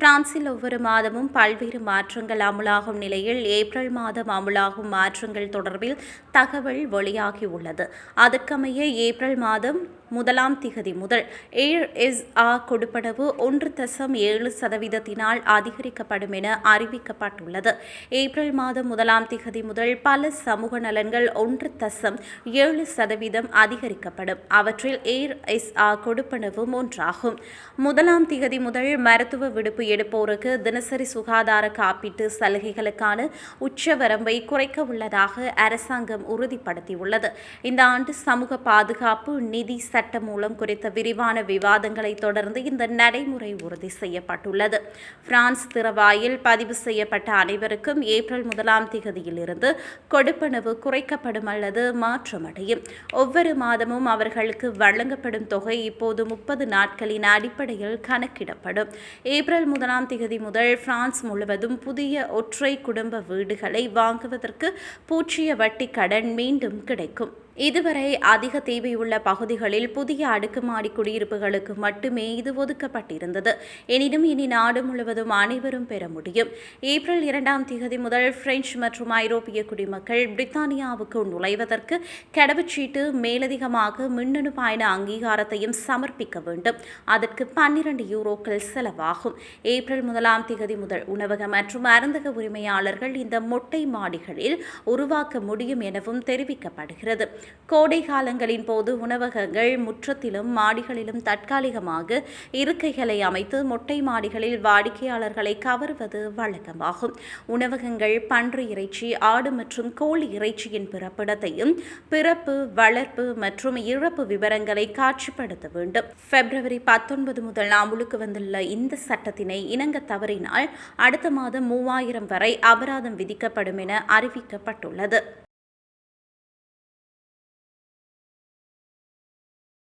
பிரான்சில் ஒவ்வொரு மாதமும் பல்வேறு மாற்றங்கள் அமுலாகும் நிலையில் ஏப்ரல் மாதம் அமுலாகும் மாற்றங்கள் தொடர்பில் தகவல் வெளியாகியுள்ளது. அதற்கமைய ஏப்ரல் மாதம் முதலாம் திகதி முதல் ஏர் எஸ் ஆ கொடுப்பனவு ஒன்று தசம் ஏழு சதவீதத்தினால் அதிகரிக்கப்படும் என அறிவிக்கப்பட்டுள்ளது. ஏப்ரல் மாதம் முதலாம் திகதி முதல் பல சமூக நலன்கள் ஒன்று தசம் ஏழு சதவீதம் அதிகரிக்கப்படும். அவற்றில் ஏர் எஸ் ஆ கொடுப்பனவும் ஒன்றாகும். முதலாம் திகதி முதல் மருத்துவ விடுப்பு எடுப்போருக்கு தினசரி சுகாதார காப்பீட்டு சலுகைகளுக்கான உச்சவரம்பை குறைக்க உள்ளதாக அரசாங்கம் உறுதிப்படுத்தியுள்ளது. இந்த ஆண்டு சமூக பாதுகாப்பு நிதி சட்ட மூலம் குறித்த விரிவான விவாதங்களை தொடர்ந்து இந்த நடைமுறை உறுதி செய்யப்பட்டுள்ளது. பிரான்ஸ் திறவாயில் பதிவு செய்யப்பட்ட அனைவருக்கும் ஏப்ரல் முதலாம் தேதியிலிருந்து கொடுப்பனவு குறைக்கப்படும் அல்லது மாற்றமடையும். ஒவ்வொரு மாதமும் அவர்களுக்கு வழங்கப்படும் தொகை இப்போது முப்பது நாட்களின் அடிப்படையில் கணக்கிடப்படும். ஏப்ரல் முதலாம் தேதி முதல் பிரான்ஸ் முழுவதும் புதிய ஒற்றை குடும்ப வீடுகளை வாங்குவதற்கு பூச்சிய வட்டி கடன் மீண்டும் கிடைக்கும். இதுவரை அதிக தேவையுள்ள பகுதிகளில் புதிய அடுக்குமாடி குடியிருப்புகளுக்கு மட்டுமே இது ஒதுக்கப்பட்டிருந்தது. எனினும் இனி நாடு முழுவதும் அனைவரும் பெற முடியும். ஏப்ரல் இரண்டாம் தேதி முதல் பிரெஞ்சு மற்றும் ஐரோப்பிய குடிமக்கள் பிரித்தானியாவுக்கு நுழைவதற்கு கடவுச்சீட்டு மேலதிகமாக மின்னணு பயண அங்கீகாரத்தையும் சமர்ப்பிக்க வேண்டும். அதற்கு பன்னிரண்டு யூரோக்கள் செலவாகும். ஏப்ரல் முதலாம் தேதி முதல் உணவக மற்றும் அருந்தக உரிமையாளர்கள் இந்த மொட்டை மாடிகளில் உருவாக்க முடியும் எனவும் தெரிவிக்கப்படுகிறது. கோடை காலங்களின் போது உணவகங்கள் முற்றத்திலும் மாடிகளிலும் தற்காலிகமாக இருக்கைகளை அமைத்து மொட்டை மாடிகளில் வாடிக்கையாளர்களை கவர்வது வழக்கமாகும். உணவகங்கள் பன்று இறைச்சி ஆடு மற்றும் கோழி இறைச்சியின் பிறப்பிடத்தையும் பிறப்பு வளர்ப்பு மற்றும் இழப்பு விவரங்களை காட்சிப்படுத்த வேண்டும். பிப்ரவரி பத்தொன்பது முதல் அமுலுக்கு வந்துள்ள இந்த சட்டத்தினை இணங்க தவறினால் அடுத்த மாதம் மூவாயிரம் வரை அபராதம் விதிக்கப்படும் என அறிவிக்கப்பட்டுள்ளது.